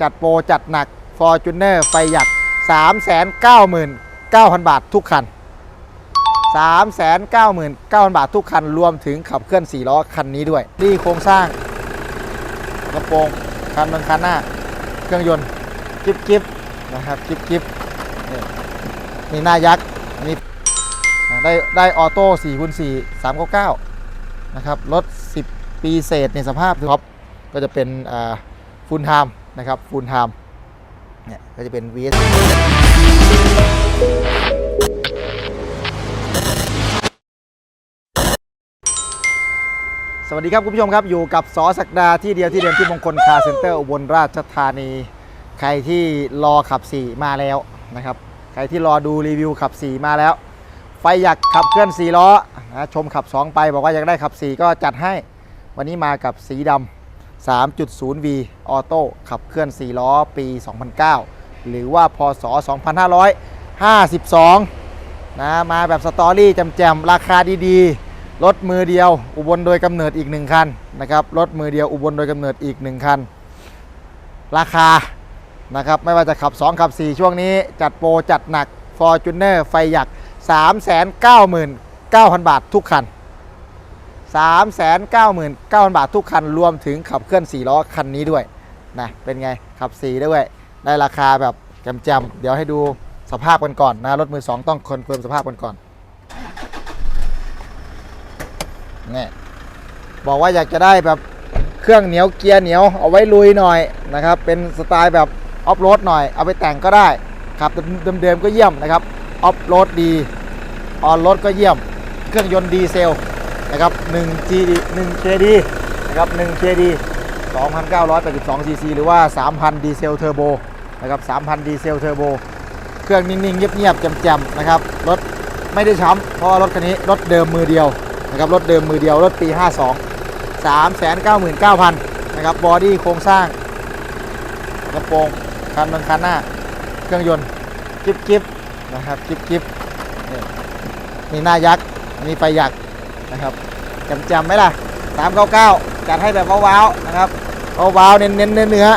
จัดโปร จัดหนัก Fortuner ไฟหยัก399,000 บาททุกคัน 399,000 บาททุกคัน รวมถึงขับเคลื่อน 4 ล้อคันนี้ด้วย นี่โครงสร้างกระโปรงคันเมืองคันหน้า เครื่องยนต์จิ๊บจิ๊บนะครับจิ๊บจิ๊บนี่หน้ายักษ์อันนี้อ่ได้ได้ออโต้4คูณ4 399 นะครับ รถ 10 ปีเศษในสภาพท็อปก็จะเป็นฟูลไทม์ นะครับฟูลไทม์เนี่ยก็จะเป็น VS สวัสดีครับคุณผู้ชมครับ อยู่กับสอศักดาที่เดียวที่เดิมที่มงคลคาร์เซ็นเตอร์อุบลราชธานี ใครที่รอขับ 4 มาแล้วนะครับ ใครที่รอดูรีวิวขับ 4 มาแล้ว ไฟอยากขับเคลื่อน 4 ล้อนะชมขับ 2 ไปบอกว่าอยากได้ขับ 4 ก็จัดให้ วันนี้มากับสีดำ 3.0V ออโต้ขับเคลื่อน 4 ล้อปี 2009 หรือว่าพศ 2552 นะมาแบบสตอรี่แจมๆราคาดีๆ รถมือเดียวอุบลโดยกำเนิดอีก 1 คันนะครับ รถมือเดียวอุบลโดยกำเนิดอีก 1 คัน ราคานะครับไม่ว่าจะขับ 2 ขับ 4 ช่วงนี้จัดโปรจัดหนัก Fortuner ไฟหยัก 399,000 บาททุกคัน 399,000 บาททุกคันรวมถึงขับเคลื่อน 4 ล้อคันนี้ด้วยนะเป็นไงขับ 4 ด้วย ได้ราคาแบบแจมๆเดี๋ยวให้ดูสภาพกันก่อนนะรถมือ 2 ต้องคอนเฟิร์มสภาพกันก่อนนี่บอกว่าอยากจะได้แบบเครื่องเหนียวเกียร์เหนียวเอาไว้ลุยหน่อยนะครับเป็นสไตล์แบบออฟโรดหน่อยเอาไปแต่งก็ได้ขับเดิมๆก็เยี่ยมนะครับออฟโรดดีออนรถก็เยี่ยม เครื่องยนต์ดีเซล นะครับ1 GD 1 KD นะครับ1 KD 2,982 cc หรือว่า 3,000 ดีเซลเทอร์โบนะครับ3,000 ดีเซลเทอร์โบเครื่องนิ่งๆ เงียบๆแจ่มๆนะครับรถไม่ได้ช้ำเพราะรถคันนี้รถเดิมมือเดียวนะครับรถเดิมมือเดียวรถปี 52 399,000นะครับบอดี้โครงสร้างกระโปรงคันเมืองคันหน้า เครื่องยนต์จิ๊บจิ๊บนะครับจิ๊บจิ๊บนี่หน้ายักษ์อันนี้ไฟยักษ์ นะครับจำจำไหมล่ะ399จัดให้แบบว้าวๆนะครับว้าวๆเน้นๆเนื้อเนื้อ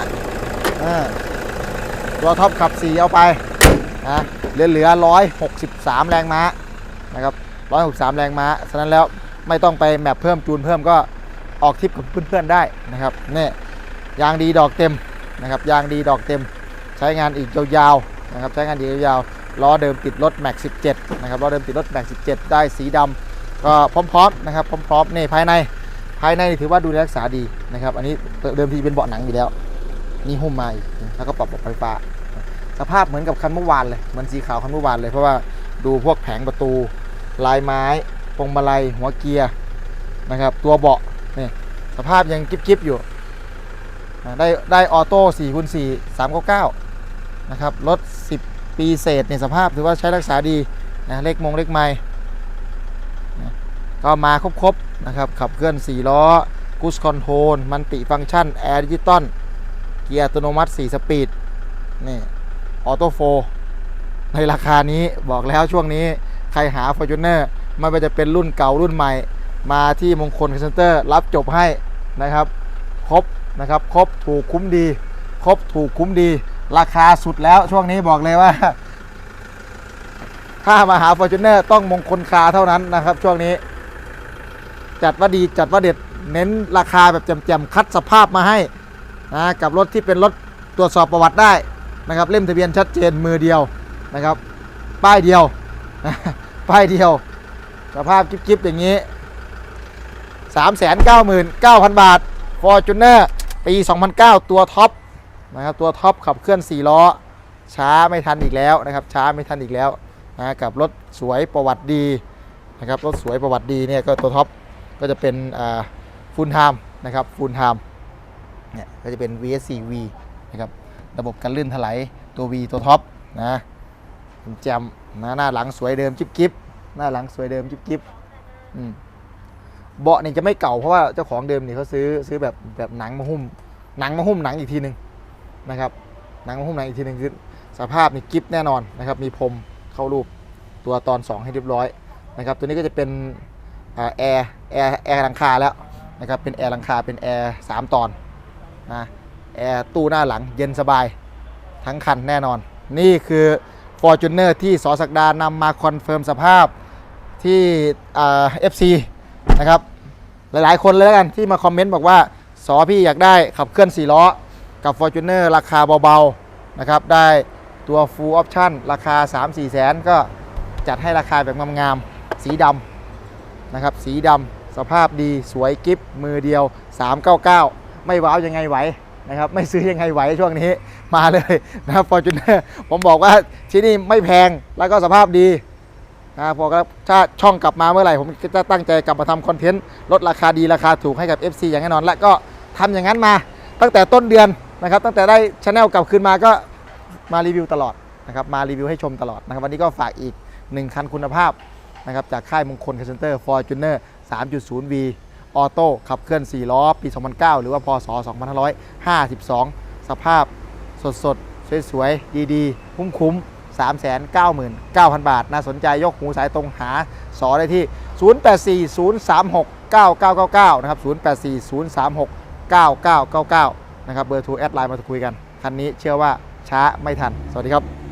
ตัวท็อปขับ4เอาไปนะเหลือเหลือ163แรงม้านะครับ163แรงม้าฉะนั้นแล้วไม่ต้องไปแมปเพิ่มจูนเพิ่มก็ออกทริปกับเพื่อนๆได้นะครับนี่ยางดีดอกเต็มนะครับยางดีดอกเต็ม ใช้งานอีกยาวๆนะครับใช้งานอีกยาวๆล้อเดิมติดรถ Max 17นะครับล้อเดิมติดรถ Max 17 ได้สีดำ ก็พร้อมๆนะครับพร้อมๆนี่ภายในภายในถือว่าดูแลรักษาดีนะครับ อันนี้เดิมทีเป็นเบาะหนังอยู่แล้ว นี่หุ้มมาอีกแล้วก็ปรับระบบไฟฟ้า สภาพเหมือนกับคันเมื่อวานเลยเหมือนสีขาวคันเมื่อวานเลยเพราะว่าดูพวกแผงประตู ลายไม้พวงมาลัยหัวเกียร์นะครับ ตัวเบาะนี่สภาพยังกิ๊บๆอยู่ได้ได้ออโต้4คูณ4 399นะครับรถ 10 ปีเศษในสภาพถือว่าใช้รักษาดีนะเลขมงเลขไม้ ก็มาครบๆนะครับ ขับเคลื่อน 4 ล้อกูสคอนโทรลมันติฟังก์ชันแอร์ดิจิตอลเกียร์อัตโนมัติ 4 สปีดนี่ออโต้โฟในราคานี้บอกแล้วช่วงนี้ใครหา Fortuner ไม่ว่าจะเป็นรุ่นเก่ารุ่นใหม่ มาที่มงคลคอนเซนเตอร์รับจบให้นะครับ ครบนะครับ ครบถูกคุ้มดี ครบถูกคุ้มดี ราคาสุดแล้วช่วงนี้บอกเลยว่า ถ้ามาหา Fortuner ต้องมงคลคาเท่านั้นนะครับ ช่วงนี้ จัดว่าดีจัดว่าเด็ดเน้นราคาแบบแจ่มๆคัดสภาพมาให้นะกับรถที่เป็นรถตรวจสอบประวัติได้นะครับเล่มทะเบียนชัดเจนมือเดียวนะครับ ป้ายเดียวป้ายเดียว สภาพกิ๊บๆอย่างนี้ 399,000 บาท Fortuner ปี 2009 ตัวท็อปนะครับตัวท็อปขับเคลื่อน 4 ล้อ ช้าไม่ทันอีกแล้วนะครับช้าไม่ทันอีกแล้วนะกับรถสวยประวัติดีนะครับรถสวยประวัติดีเนี่ยก็ตัวท็อป ก็จะเป็นฟูลไทม์นะครับฟูลไทม์เนี่ยก็จะเป็น VS4V นะครับระบบการลื่นถลายตัว V ตัวท็อปนะแจมนะหน้าหลังสวยเดิมจิ๊บจิ๊บหน้าหลังสวยเดิมจิ๊บจิ๊บอืมเบาะนี่จะไม่เก่าเพราะว่าเจ้าของเดิมนี่เขาซื้อซื้อแบบแบบหนังมาหุ้ม หนังมาหุ้มหนังอีกทีหนึ่งนะครับหนังมาหุ้มหนังอีกทีหนึ่งคือสภาพนี่กิฟแน่นอนนะครับมีพรมเข้ารูปตัวตอน 2 ให้เรียบร้อยนะครับตัวนี้ก็จะเป็น แอร์แอร์แอร์หลังคาแล้วนะครับเป็นแอร์หลังคาเป็นแอร์สามตอนนะแอร์ตู้หน้าหลังเย็นสบายทั้งคันแน่นอน นี่คือ Fortuner ที่สอสักดานำมาคอนเฟิร์มสภาพที่เอฟซีนะครับหลายๆ คนเลยแล้วกันที่มาคอมเมนต์บอกว่าสอพี่อยากได้ขับเคลื่อน 4 ล้อ กับ Fortuner ราคาเบาๆนะครับได้ตัว Full Option ราคา 3-4 แสนก็จัดให้ราคาแบบงามๆสีดำ นะครับ สีดำสภาพดีสวยกิฟมือเดียว 399 ไม่ว้าวยังไงไหวนะครับไม่ซื้อยังไงไหวช่วงนี้มาเลยนะครับ Fortuner ผมบอกว่าที่นี่ไม่แพงแล้วก็สภาพดีนะพอครับถ้าช่องกลับมาเมื่อไหร่ ผมจะตั้งใจกลับมาทำคอนเทนต์ลดราคาดีราคาถูกให้กับ FC อย่างแน่นอน และก็ทำอย่างนั้นมาตั้งแต่ต้นเดือนนะครับ ตั้งแต่ได้ช anel กลับคืนมาก็มารีวิวตลอดนะครับมารีวิวให้ชมตลอดนะครับวันนี้ก็ฝากอีก 1 คันคุณภาพ นะครับจากค่ายมงคลคาเซนเตอร์ Fortuner 3.0V ออโต้ขับเคลื่อน 4 ล้อ ปี 2009 หรือว่าพศ 2552 สภาพสดสดๆสวยๆ ดีๆ คุ้มคุ้ม399,000 บาท น่าสนใจยกหูสายตรงหาสอได้ที่ 0840369999 นะครับ 0840369999 นะครับ เบอร์โทรแอดไลน์มาคุยกัน คันนี้เชื่อว่าช้าไม่ทัน สวัสดีครับ